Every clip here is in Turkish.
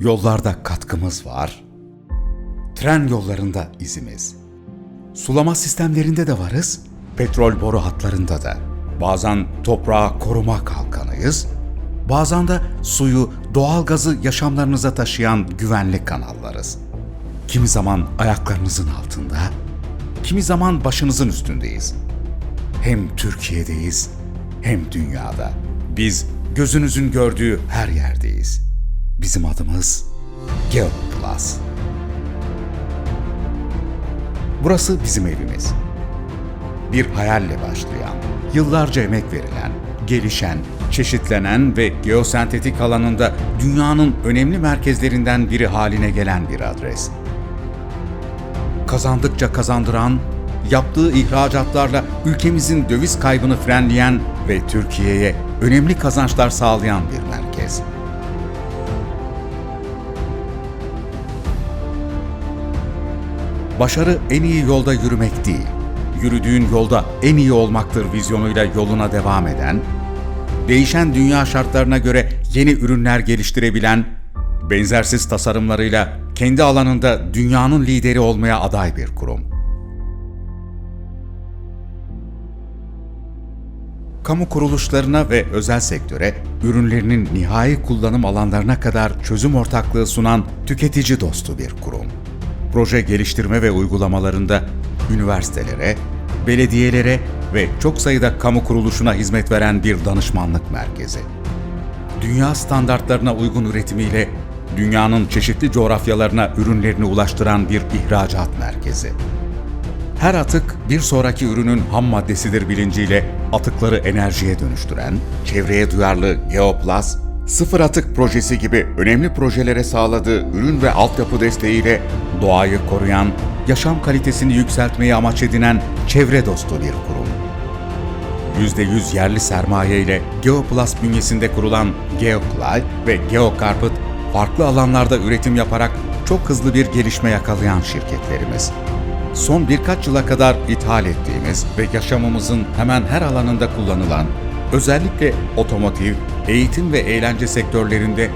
Yollarda katkımız var. Tren yollarında izimiz. Sulama sistemlerinde de varız. Petrol boru hatlarında da. Bazen toprağı koruma kalkanıyız. Bazen de suyu, doğalgazı yaşamlarınıza taşıyan güvenli kanallarız. Kimi zaman ayaklarınızın altında, kimi zaman başınızın üstündeyiz. Hem Türkiye'deyiz hem dünyada. Biz gözünüzün gördüğü her yerdeyiz. Bizim adımız GeoPlus. Burası bizim evimiz. Bir hayalle başlayan, yıllarca emek verilen, gelişen, çeşitlenen ve geosentetik alanında dünyanın önemli merkezlerinden biri haline gelen bir adres. Kazandıkça kazandıran, yaptığı ihracatlarla ülkemizin döviz kaybını frenleyen ve Türkiye'ye önemli kazançlar sağlayan bir merkez. Başarı en iyi yolda yürümek değil, yürüdüğün yolda en iyi olmaktır vizyonuyla yoluna devam eden, değişen dünya şartlarına göre yeni ürünler geliştirebilen, benzersiz tasarımlarıyla kendi alanında dünyanın lideri olmaya aday bir kurum. Kamu kuruluşlarına ve özel sektöre ürünlerinin nihai kullanım alanlarına kadar çözüm ortaklığı sunan tüketici dostu bir kurum proje geliştirme ve uygulamalarında üniversitelere, belediyelere ve çok sayıda kamu kuruluşuna hizmet veren bir danışmanlık merkezi. Dünya standartlarına uygun üretimiyle dünyanın çeşitli coğrafyalarına ürünlerini ulaştıran bir ihracat merkezi. Her atık bir sonraki ürünün ham maddesidir bilinciyle atıkları enerjiye dönüştüren, çevreye duyarlı Geoplus, Sıfır Atık Projesi gibi önemli projelere sağladığı ürün ve altyapı desteğiyle doğayı koruyan, yaşam kalitesini yükseltmeyi amaç edinen çevre dostu bir kurum. %100 yerli sermaye ile Geoplus bünyesinde kurulan Geocly ve Geocarpet farklı alanlarda üretim yaparak çok hızlı bir gelişme yakalayan şirketlerimiz. Son birkaç yıla kadar ithal ettiğimiz ve yaşamımızın hemen her alanında kullanılan, özellikle otomotiv, eğitim ve eğlence sektörlerinde,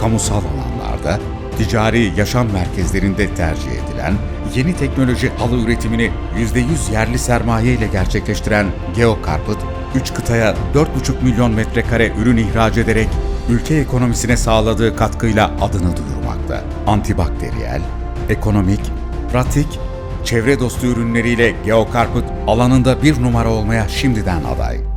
kamusal alanlarda, ticari yaşam merkezlerinde tercih edilen, yeni teknoloji halı üretimini %100 yerli sermaye ile gerçekleştiren Geocarpet, 3 kıtaya 4,5 milyon metrekare ürün ihraç ederek ülke ekonomisine sağladığı katkıyla adını duyurmakta. Antibakteriyel, ekonomik, pratik, çevre dostu ürünleriyle Geocarpet alanında bir numara olmaya şimdiden aday.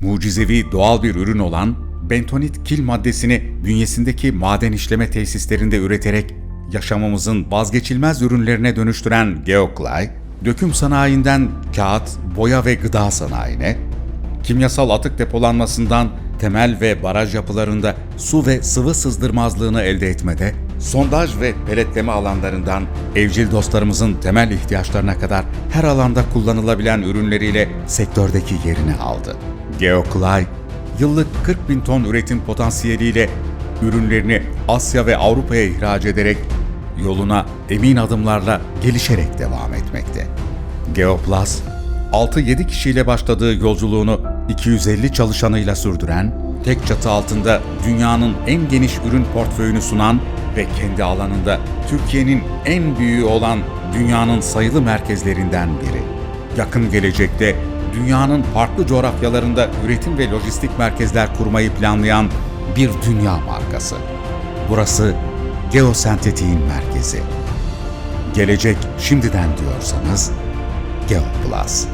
Mucizevi doğal bir ürün olan bentonit kil maddesini bünyesindeki maden işleme tesislerinde üreterek yaşamımızın vazgeçilmez ürünlerine dönüştüren Geocly, döküm sanayinden kağıt, boya ve gıda sanayine, kimyasal atık depolanmasından temel ve baraj yapılarında su ve sıvı sızdırmazlığını elde etmede, sondaj ve peletleme alanlarından evcil dostlarımızın temel ihtiyaçlarına kadar her alanda kullanılabilen ürünleriyle sektördeki yerini aldı. Geocly, yıllık 40 bin ton üretim potansiyeliyle ürünlerini Asya ve Avrupa'ya ihraç ederek yoluna emin adımlarla gelişerek devam etmekte. Geoplus, 6-7 kişiyle başladığı yolculuğunu 250 çalışanıyla sürdüren, tek çatı altında dünyanın en geniş ürün portföyünü sunan ve kendi alanında Türkiye'nin en büyüğü olan dünyanın sayılı merkezlerinden biri. Yakın gelecekte dünyanın farklı coğrafyalarında üretim ve lojistik merkezler kurmayı planlayan bir dünya markası. Burası geosentetiğin merkezi. Gelecek şimdiden diyorsanız Geoplus.